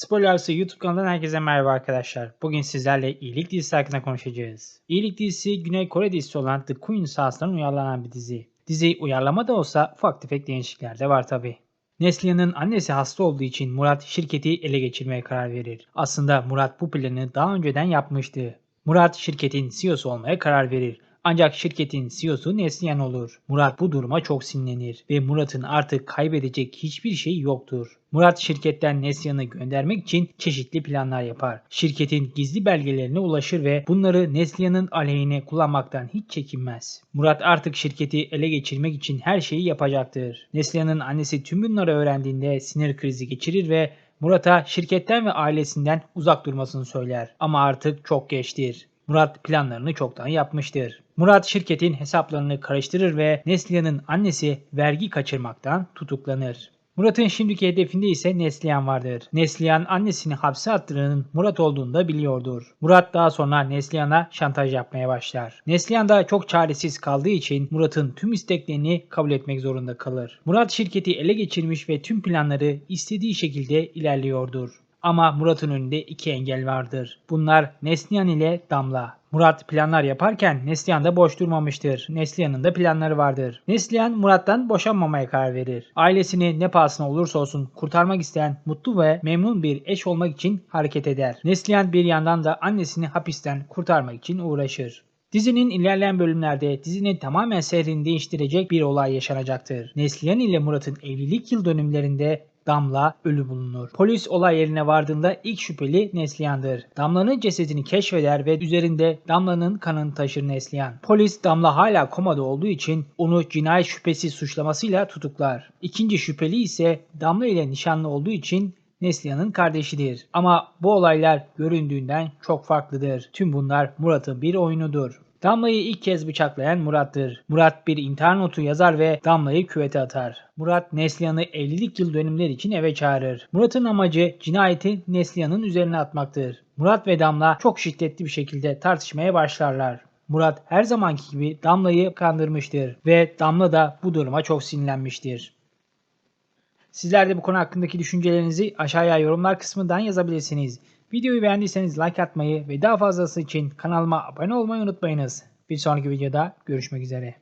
Spoilers'ı YouTube kanalından herkese merhaba arkadaşlar. Bugün sizlerle İyilik dizisi hakkında konuşacağız. İyilik dizisi Güney Kore dizisi olan The Queen sahasından uyarlanan bir dizi. Dizi uyarlama da olsa ufak tefek değişiklikler de var tabi. Neslihan'ın annesi hasta olduğu için Murat şirketi ele geçirmeye karar verir. Aslında Murat bu planı daha önceden yapmıştı. Murat şirketin CEO'su olmaya karar verir. Ancak şirketin CEO'su Neslihan olur. Murat bu duruma çok sinirlenir ve Murat'ın artık kaybedecek hiçbir şey yoktur. Murat şirketten Neslihan'ı göndermek için çeşitli planlar yapar. Şirketin gizli belgelerine ulaşır ve bunları Neslihan'ın aleyhine kullanmaktan hiç çekinmez. Murat artık şirketi ele geçirmek için her şeyi yapacaktır. Neslihan'ın annesi tüm bunları öğrendiğinde sinir krizi geçirir ve Murat'a şirketten ve ailesinden uzak durmasını söyler. Ama artık çok geçtir. Murat planlarını çoktan yapmıştır. Murat şirketin hesaplarını karıştırır ve Neslihan'ın annesi vergi kaçırmaktan tutuklanır. Murat'ın şimdiki hedefinde ise Neslihan vardır. Neslihan annesini hapse attıranın Murat olduğunu da biliyordur. Murat daha sonra Neslihan'a şantaj yapmaya başlar. Neslihan da çok çaresiz kaldığı için Murat'ın tüm isteklerini kabul etmek zorunda kalır. Murat şirketi ele geçirmiş ve tüm planları istediği şekilde ilerliyordur. Ama Murat'ın önünde iki engel vardır. Bunlar Neslihan ile Damla. Murat planlar yaparken Neslihan da boş durmamıştır. Neslihan'ın da planları vardır. Neslihan Murat'tan boşanmamaya karar verir. Ailesini ne pahasına olursa olsun kurtarmak isteyen mutlu ve memnun bir eş olmak için hareket eder. Neslihan bir yandan da annesini hapisten kurtarmak için uğraşır. Dizinin ilerleyen bölümlerde dizinin tamamen seyrini değiştirecek bir olay yaşanacaktır. Neslihan ile Murat'ın evlilik yıl dönümlerinde Damla ölü bulunur. Polis olay yerine vardığında ilk şüpheli Neslihan'dır. Damla'nın cesedini keşfeder ve üzerinde Damla'nın kanını taşır Neslihan. Polis Damla hala komada olduğu için onu cinayet şüphesi suçlamasıyla tutuklar. İkinci şüpheli ise Damla ile nişanlı olduğu için Neslihan'ın kardeşidir. Ama bu olaylar göründüğünden çok farklıdır. Tüm bunlar Murat'ın bir oyunudur. Damla'yı ilk kez bıçaklayan Murat'tır. Murat bir intihar notu yazar ve Damla'yı küvete atar. Murat Neslihan'ı evlilik yıl dönümleri için eve çağırır. Murat'ın amacı cinayeti Neslihan'ın üzerine atmaktır. Murat ve Damla çok şiddetli bir şekilde tartışmaya başlarlar. Murat her zamanki gibi Damla'yı kandırmıştır ve Damla da bu duruma çok sinirlenmiştir. Sizler de bu konu hakkındaki düşüncelerinizi aşağıya yorumlar kısmından yazabilirsiniz. Videoyu beğendiyseniz like atmayı ve daha fazlası için kanalıma abone olmayı unutmayınız. Bir sonraki videoda görüşmek üzere.